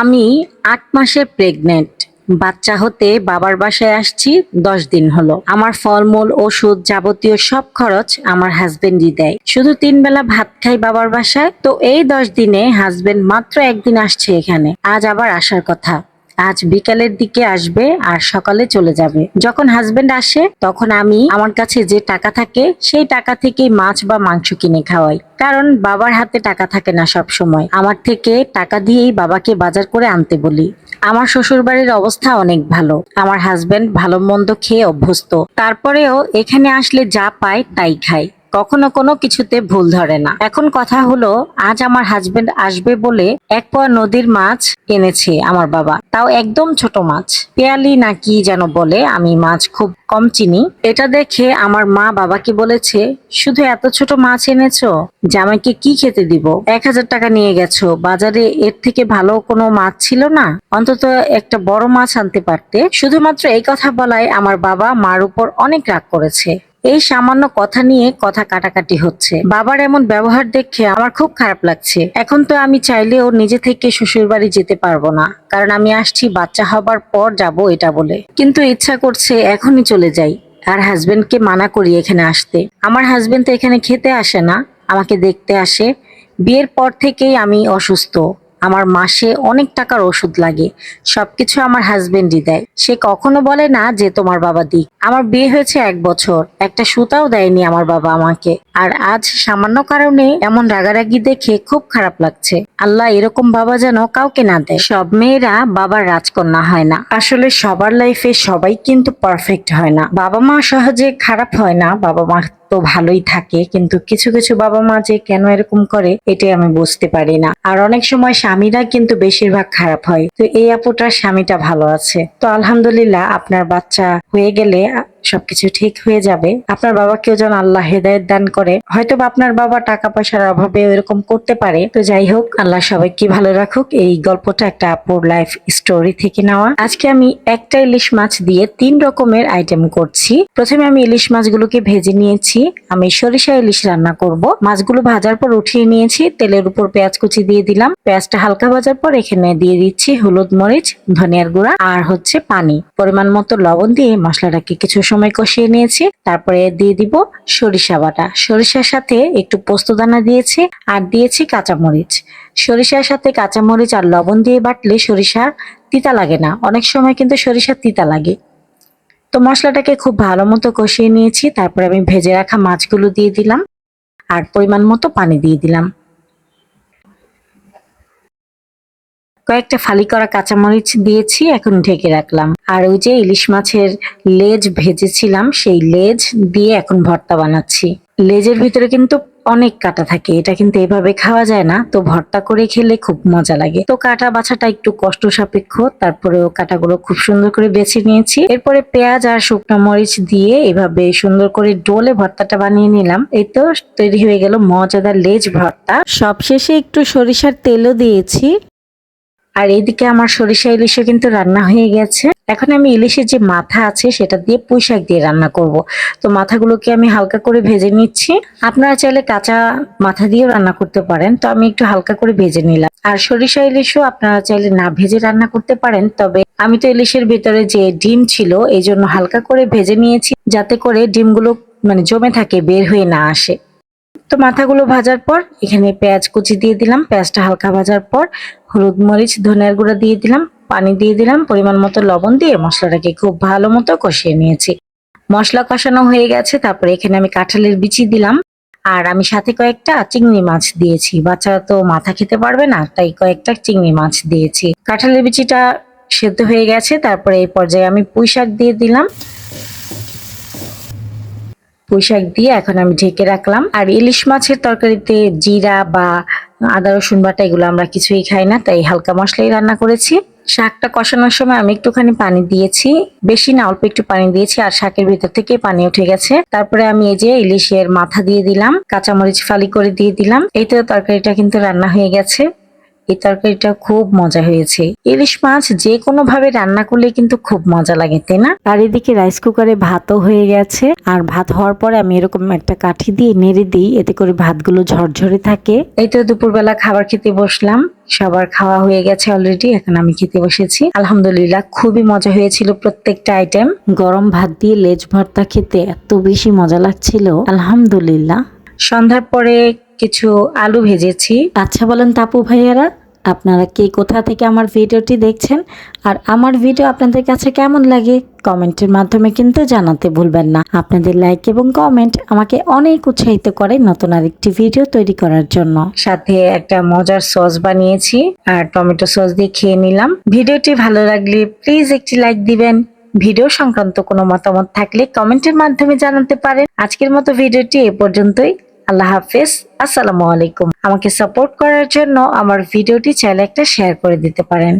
আমি আট মাসে প্রেগনেন্ট বাচ্চা হতে বাবার বাসায় আসছি, দশ দিন হলো। আমার ফলমূল, ওষুধ যাবতীয় সব খরচ আমার হাজবেন্ডই দেয়। শুধু তিন বেলা ভাত খাই বাবার বাসায়, তো এই দশ দিনে হাজবেন্ড মাত্র একদিন আসছে এখানে। আজ আবার আসার কথা। আজ বিকালের দিকে আসবে আর সকালে চলে যাবে। যখন হাজবেন্ড আসে, তখন আমি আমার কাছে যে টাকা থাকে, সেই টাকা থেকেই মাছ বা মাংস কিনে খাওয়াই। কারণ বাবার হাতে টাকা থাকে না সব সময় আমার থেকে টাকা দিয়েই বাবাকে বাজার করে আনতে বলি। আমার শ্বশুর বাড়ির অবস্থা অনেক ভালো। আমার হাজবেন্ড ভালো মন্দ খেয়ে অভ্যস্ত। তারপরেও এখানে আসলে যা পায় তাই খায়। কখনো কোনো কিছুতে ভুল ধরে না। এখন কথা হলো, আজ আমার হাজবেন্ড আসবে বলে এক পোয়া নদীর মাছ এনেছে আমার বাবা। তাও একদম ছোট মাছ। পেয়ালি না কি যেন বলে, আমি মাছ খুব কম চিনি। এটা দেখে আমার মা বাবাকে বলেছে, শুধু এত ছোট মাছ এনেছো? জামাইকে কি খেতে দিব? এক হাজার টাকা নিয়ে গেছো। বাজারে এর থেকে ভালো কোনো মাছ ছিল না? অন্তত একটা বড় মাছ আনতে পারতে। শুধুমাত্র এই কথা বলায় আমার বাবা মার উপর অনেক রাগ করেছে। এই সামান্য কথা নিয়ে কথা কাটাকাটি হচ্ছে। বাবার এমন ব্যবহার দেখে আমার খুব খারাপ লাগছে। এখন তো আমি চাইলেও নিজে থেকে শ্বশুর বাড়ি যেতে পারব না, কারণ আমি আসছি বাচ্চা হবার পর যাব এটা বলে। কিন্তু ইচ্ছা করছে এখনই চলে যাই, আর হাজবেন্ডকে মানা করি এখানে আসতে। আমার হাজবেন্ড তো এখানে খেতে আসে না, আমাকে দেখতে আসে। বিয়ের পর থেকেই আমি অসুস্থ। আমার মাসে অনেক টাকার ওষুধ লাগে, সবকিছু আমার হাজবেন্ডই দেয়। সে কখনো বলে না যে তোমার বাবা দিক। আমার বিয়ে হয়েছে এক বছর, একটা সুতাও দেয়নি আমার বাবা আমাকে। আর আজ সামান্য কারণে এমন রাগারাগি দেখে খুব খারাপ লাগছে। আল্লাহ এরকম বাবা যেন কাউকে না দেয়। সব মেয়েরা বাবার রাজকন্যা হয় না। আসলে সবার লাইফে সবাই কিন্তু পারফেক্ট হয় না। বাবা মা সহজে খারাপ হয় না, বাবা মা তো ভালোই থাকে, কিন্তু কিছু কিছু বাবা মা যে কেন এরকম করে, এটাই আমি বুঝতে পারি না। আর অনেক সময় স্বামীরা কিন্তু বেশিরভাগ খারাপ হয়। তো এই আপুটার স্বামীটা ভালো আছে। তো আলহামদুলিল্লাহ আপনার বাচ্চা হয়ে গেলে সবকিছু ঠিক হয়ে যাবে। আপনার বাবাকেও যেন আল্লাহ হেদায়ত দান করে। হয়তো আপনার বাবা টাকা পয়সার অভাবে এরকম করতে পারে। তো যাই হোক, আল্লাহ সবাইকে ভালো রাখুক। এই গল্পটা একটা আপুর লাইফ স্টোরি থেকে নেওয়া। আজকে আমি একটা ইলিশ মাছ দিয়ে তিন রকমের আইটেম করছি। প্রথমে আমি ইলিশ মাছগুলোকে ভেজে নিয়েছি। আমি সরিষা ইলিশ রান্না করব। মাছগুলো ভাজার পর উঠিয়ে নিয়েছি। তেলের উপর পেঁয়াজ কুচি দিয়ে দিলাম। পেঁয়াজটা হালকা ভাজার পর এখানে দিয়ে দিচ্ছি হলুদ মরিচ, ধনিয়ার গুঁড়া আর হচ্ছে পানি। পরিমাণ মতো লবণ দিয়ে মশলাটাকে কিছু সময় কষিয়ে নিয়েছি। তারপরে দিয়ে দিব সরিষা বাটা। সরিষার সাথে একটু পোস্তদানা দিয়েছি আর দিয়েছি কাঁচামরিচ। সরিষার সাথে কাঁচামরিচ আর লবণ দিয়ে বাটলে সরিষা তিতা লাগে না। অনেক সময় কিন্তু সরিষা তিতা লাগে। তো মশলাটাকে খুব ভালো মতো কষিয়ে নিয়েছি। তারপরে আমি ভেজে রাখা মাছগুলো দিয়ে দিলাম। আর পরিমাণ মতো পানি দিয়ে দিলাম। কয়েকটা ফালি করা কাঁচামরিচ দিয়েছি, এখন ঢেকে রাখলাম। আর ওই যে ইলিশ মাছের লেজ ভেজেছিলাম, সেই লেজ দিয়ে এখন ভর্তা বানাচ্ছি। লেজের ভিতরে কিন্তু অনেক কাটা থাকে, এটা কিন্তু এভাবে খাওয়া যায় না, তো ভর্তা করে খেলে খুব মজা লাগে। তো কাটা বাছাটা একটু কষ্ট সাপেক্ষ তারপরেও কাটাগুলো খুব সুন্দর করে বেছে নিয়েছি। এরপরে পেঁয়াজ আর শুকনো মরিচ দিয়ে এভাবে সুন্দর করে ডোলে ভর্তাটা বানিয়ে নিলাম। এই তো তৈরি হয়ে গেল মজাদার লেজ ভর্তা। সবশেষে একটু সরিষার তেলও দিয়েছি। আর এইদিকে আমার সরিষা ইলিশও কিন্তু রান্না হয়ে গেছে। এখন আমি ইলিশের যে মাথা আছে, সেটা দিয়ে পুঁই শাক দিয়ে রান্না করব। তো মাথাগুলোকে আমি হালকা করে ভেজে নিচ্ছি। আপনারা চাইলে কাঁচা মাথা দিয়েও রান্না করতে পারেন, তো আমি একটু হালকা করে ভেজে নিলাম। আর সরিষা ইলিশও আপনারা চাইলে না ভেজে রান্না করতে পারেন, তবে আমি তো ইলিশের ভেতরে যে ডিম ছিল, এই জন্য হালকা করে ভেজে নিয়েছি, যাতে করে ডিমগুলো মানে জমে থাকে, বের হয়ে না আসে। তো মাথাগুলো ভাজার পর এখানে পেঁয়াজ কুচি দিয়ে দিলাম, পেঁয়াজটা হালকা ভাজার পর হলুদ মরিচ, ধনিয়ার গুঁড়া দিয়ে দিলাম, পানি দিয়ে দিলাম, পরিমাণ মতো লবণ দিয়ে মশলাটাকে খুব ভালো মতো কষিয়ে নিয়েছি। মশলা কষানো হয়ে গেছে, তারপরে এখানে আমি কাঁঠালের বিচি দিলাম, আর আমি সাথে কয়েকটা চিংড়ি মাছ দিয়েছি। বাচ্চারা তো মাথা খেতে পারবে না, তাই কয়েকটা চিংড়ি মাছ দিয়েছি। কাঁঠালের বিচিটা সেদ্ধ হয়ে গেছে, তারপরে এই পর্যায়ে আমি পুঁই শাক দিয়ে দিলাম। পুঁইশাক দিয়ে এখন আমি ঢেকে রাখলাম। আর ইলিশ মাছের তরকারিতে জিরা বা আদা, রসুন বাটা এগুলো আমরা কিছুই খাই না, তাই হালকা মশলাই রান্না করেছি। শাকটা কষানোর সময় আমি একটুখানি পানি দিয়েছি। বেশি না, অল্প একটু পানি দিয়েছি আর শাকের ভিতর থেকে পানি উঠে গেছে। তারপরে আমি এই যে ইলিশের মাথা দিয়ে দিলাম, কাঁচামরিচ ফালি করে দিয়ে দিলাম। এই তো তরকারিটা কিন্তু রান্না হয়ে গেছে। এই তরকারিটা খুব মজা হয়েছে। ইলিশ মাছ যে কোনো ভাবে রান্না করলে কিন্তু খুব মজা লাগে তাই না? আর এদিকে রাইস কুকারে ভাতও হয়ে গেছে। আর ভাত হওয়ার পরে আমি এরকম একটা কাঠি দিয়ে নেড়ে দিই এতে করে ভাতগুলো ঝরঝরে থাকে। এই তো দুপুরবেলা খাবার খেতে বসলাম। সবার খাওয়া হয়ে গেছে অলরেডি এখন আমি খেতে বসেছি। আলহামদুলিল্লাহ খুবই মজা হয়েছিল প্রত্যেকটা আইটেম গরম ভাত দিয়ে লেজ ভর্তা খেতে এত বেশি মজা লাগছিল। আলহামদুলিল্লাহ। সন্ধ্যার পরে কিছু আলু ভেজেছি। আচ্ছা বলেন তাপু ভাইয়ারা আপনারা কে কোথা থেকে আমার ভিডিওটি দেখছেন আর আমার ভিডিও আপনাদের কাছে কেমন লাগে কমেন্টের মাধ্যমে কিন্তু জানাতে ভুলবেন না। আপনাদের লাইক এবং কমেন্ট আমাকে অনেক উৎসাহিত করে নতুন আরেকটি ভিডিও তৈরি করার জন্য। সাথে একটা মজার সস বানিয়েছি আর টমেটো সস দিয়ে খেয়ে নিলাম। ভিডিওটি ভালো লাগলে প্লিজ একটি লাইক দিবেন। ভিডিও সংক্রান্ত কোনো মতামত থাকলে কমেন্টের মাধ্যমে জানাতে পারেন। আজকের মতো ভিডিওটি এ পর্যন্তই। আল্লাহ হাফেজ। আসসালামু আলাইকুম। আমাকে সাপোর্ট করার জন্য আমার ভিডিওটি চাইলে একটা শেয়ার করে দিতে পারেন।